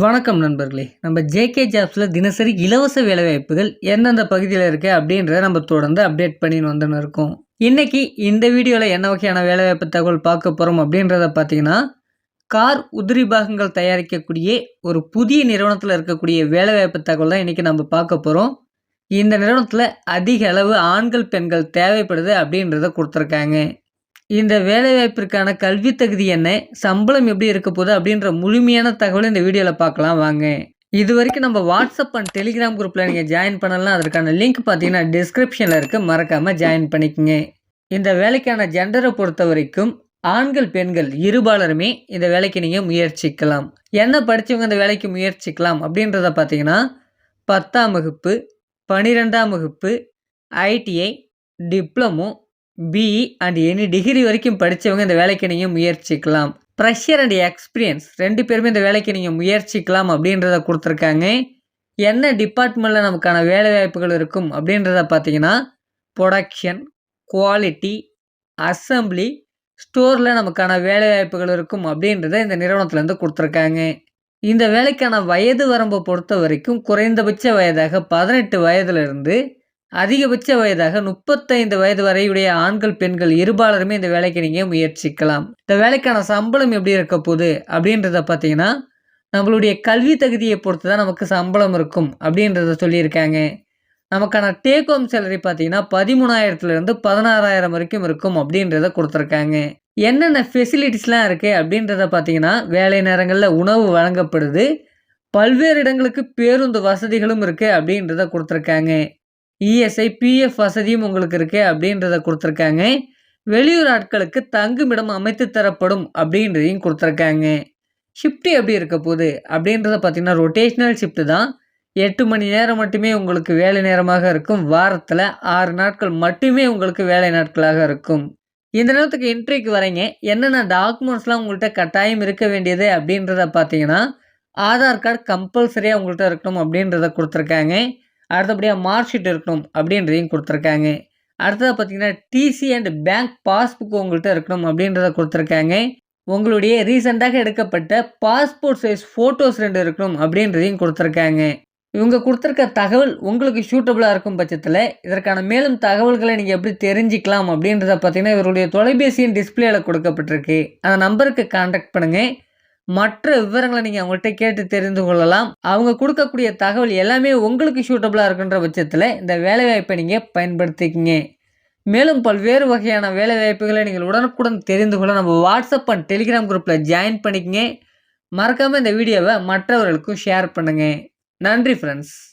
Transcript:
வணக்கம் நண்பர்களே. நம்ம ஜேகே ஜாப்ஸில் தினசரி இலவச வேலைவாய்ப்புகள் எந்தெந்த பகுதியில் இருக்கு அப்படின்றத நம்ம தொடர்ந்து அப்டேட் பண்ணின்னு வந்துன்னு இருக்கோம். இன்னைக்கு இந்த வீடியோவில் என்ன வகையான வேலைவாய்ப்பு தகவல் பார்க்க போகிறோம் அப்படின்றத பார்த்தீங்கன்னா கார் உதிரி பாகங்கள் தயாரிக்கக்கூடிய ஒரு புதிய நிறுவனத்தில் இருக்கக்கூடிய வேலைவாய்ப்பு தகவல் தான் இன்றைக்கி நம்ம பார்க்க போகிறோம் இந்த நிறுவனத்தில் அதிக அளவு ஆண்கள் பெண்கள் தேவைப்படுது அப்படின்றத கொடுத்துருக்காங்க. இந்த வேலைவாய்ப்பிற்கான கல்வி தகுதி என்ன? சம்பளம் எப்படி இருக்க போகுது? அப்படின்ற முழுமையான தகவலை இந்த வீடியோவில் பார்க்கலாம். வாங்க. இது வரைக்கும் நம்ம வாட்ஸ்அப் அண்ட் டெலிகிராம் குரூப்பில் நீங்கள் ஜாயின் பண்ணலாம் அதற்கான லிங்க் பார்த்தீங்கன்னா டிஸ்கிரிப்ஷனில் இருக்குது மறக்காமல் ஜாயின் பண்ணிக்கங்க. இந்த வேலைக்கான ஜெண்டரை பொறுத்த வரைக்கும் ஆண்கள் பெண்கள் இருபாலருமே இந்த வேலைக்கு நீங்கள் முயற்சிக்கலாம். என்ன படித்தவங்க இந்த வேலைக்கு முயற்சிக்கலாம் அப்படின்றத பார்த்தீங்கன்னா பத்தாம் வகுப்பு பனிரெண்டாம் வகுப்பு ITI diploma BE and any degree வரைக்கும் படித்தவங்க இந்த வேலைக்கு நீங்கள் முயற்சிக்கலாம். ப்ரெஷர் அண்ட் எக்ஸ்பீரியன்ஸ் ரெண்டு பேருமே இந்த வேலைக்கு நீங்கள் முயற்சிக்கலாம் அப்படின்றத கொடுத்துருக்காங்க. என்ன டிபார்ட்மெண்ட்டில் நமக்கான வேலை வாய்ப்புகள் இருக்கும் அப்படின்றத பார்த்தீங்கன்னா ப்ரொடக்ஷன் குவாலிட்டி அசம்பிளி ஸ்டோரில் நமக்கான வேலை வாய்ப்புகள் இருக்கும் அப்படின்றத இந்த நிறுவனத்துலேருந்து கொடுத்துருக்காங்க. இந்த வேலைக்கான வயது வரம்பை பொறுத்த வரைக்கும் குறைந்தபட்ச வயதாக பதினெட்டு வயதிலிருந்து அதிகபட்ச வயதாக முப்பத்தைந்து வயது வரையுடைய ஆண்கள் பெண்கள் இருபாலருமே இந்த வேலைக்கு நீங்கள் முயற்சிக்கலாம். இந்த வேலைக்கான சம்பளம் எப்படி இருக்க போகுது அப்படின்றத பார்த்தீங்கன்னா நம்மளுடைய கல்வி தகுதியை பொறுத்து தான் நமக்கு சம்பளம் இருக்கும் அப்படின்றத சொல்லியிருக்காங்க. நமக்கான டேக் ஹோம் சேலரி பார்த்தீங்கன்னா பதிமூணாயிரத்துலேருந்து பதினாறாயிரம் வரைக்கும் இருக்கும் அப்படின்றத கொடுத்துருக்காங்க. என்னென்ன ஃபெசிலிட்டிஸ்லாம் இருக்குது அப்படின்றத பார்த்தீங்கன்னா வேலை நேரங்களில் உணவு வழங்கப்படுது பல்வேறு இடங்களுக்கு பேருந்து வசதிகளும் இருக்குது அப்படின்றத கொடுத்துருக்காங்க. இஎஸ்ஐ பிஎஃப் வசதியும் உங்களுக்கு இருக்குது அப்படின்றத கொடுத்துருக்காங்க. வெளியூர் ஆட்களுக்கு தங்குமிடம் அமைத்து தரப்படும் அப்படின்றதையும் கொடுத்துருக்காங்க. ஷிஃப்ட்டு எப்படி இருக்க போகுது அப்படின்றத பார்த்தீங்கன்னா ரொட்டேஷ்னல் ஷிஃப்ட்டு தான். எட்டு மணி நேரம் மட்டுமே உங்களுக்கு வேலை நேரமாக இருக்கும். வாரத்தில் ஆறு நாட்கள் மட்டுமே உங்களுக்கு வேலை நாட்களாக இருக்கும். இந்த நேரத்துக்கு இன்ட்ரிக்கு வரீங்க. என்னென்ன டாக்குமெண்ட்ஸ்லாம் உங்கள்கிட்ட கட்டாயம் இருக்க வேண்டியது அப்படின்றத பார்த்தீங்கன்னா ஆதார் கார்டு கம்பல்சரியாக உங்கள்கிட்ட இருக்கணும் அப்படின்றத கொடுத்துருக்காங்க. அடுத்தபடியாக மார்க் ஷீட் இருக்கணும் அப்படின்றதையும் கொடுத்துருக்காங்க. அடுத்ததாக பார்த்தீங்கன்னா டிசி அண்ட் பேங்க் பாஸ்புக் உங்கள்கிட்ட இருக்கணும் அப்படின்றத கொடுத்துருக்காங்க. உங்களுடைய ரீசெண்டாக எடுக்கப்பட்ட பாஸ்போர்ட் சைஸ் ஃபோட்டோஸ் ரெண்டு இருக்கணும் அப்படின்றதையும் கொடுத்துருக்காங்க. இவங்க கொடுத்துருக்க தகவல் உங்களுக்கு சூட்டபுளாக இருக்கும் பட்சத்தில் இதற்கான மேலும் தகவல்களை நீங்கள் எப்படி தெரிஞ்சிக்கலாம் அப்படின்றத பார்த்தீங்கன்னா இவருடைய தொலைபேசியின் டிஸ்பிளேயில் கொடுக்கப்பட்டிருக்கு. அந்த நம்பருக்கு கான்டாக்ட் பண்ணுங்கள் மற்ற விவரங்களை நீங்கள் அவங்கள்ட்ட கேட்டு தெரிந்து கொள்ளலாம். அவங்க கொடுக்கக்கூடிய தகவல் எல்லாமே உங்களுக்கு சூட்டபுளாக இருக்குன்ற பட்சத்தில் இந்த வேலைவாய்ப்பை நீங்கள் பயன்படுத்திக்கிங்க. மேலும் பல்வேறு வகையான வேலைவாய்ப்புகளை நீங்கள் உடனுக்குடன் தெரிந்து கொள்ள நம்ம வாட்ஸ்அப் அண்ட் டெலிகிராம் குரூப்பில் ஜாயின் பண்ணிக்கங்க. மறக்காமல் இந்த வீடியோவை மற்றவர்களுக்கும் ஷேர் பண்ணுங்கள் நன்றி ஃப்ரெண்ட்ஸ்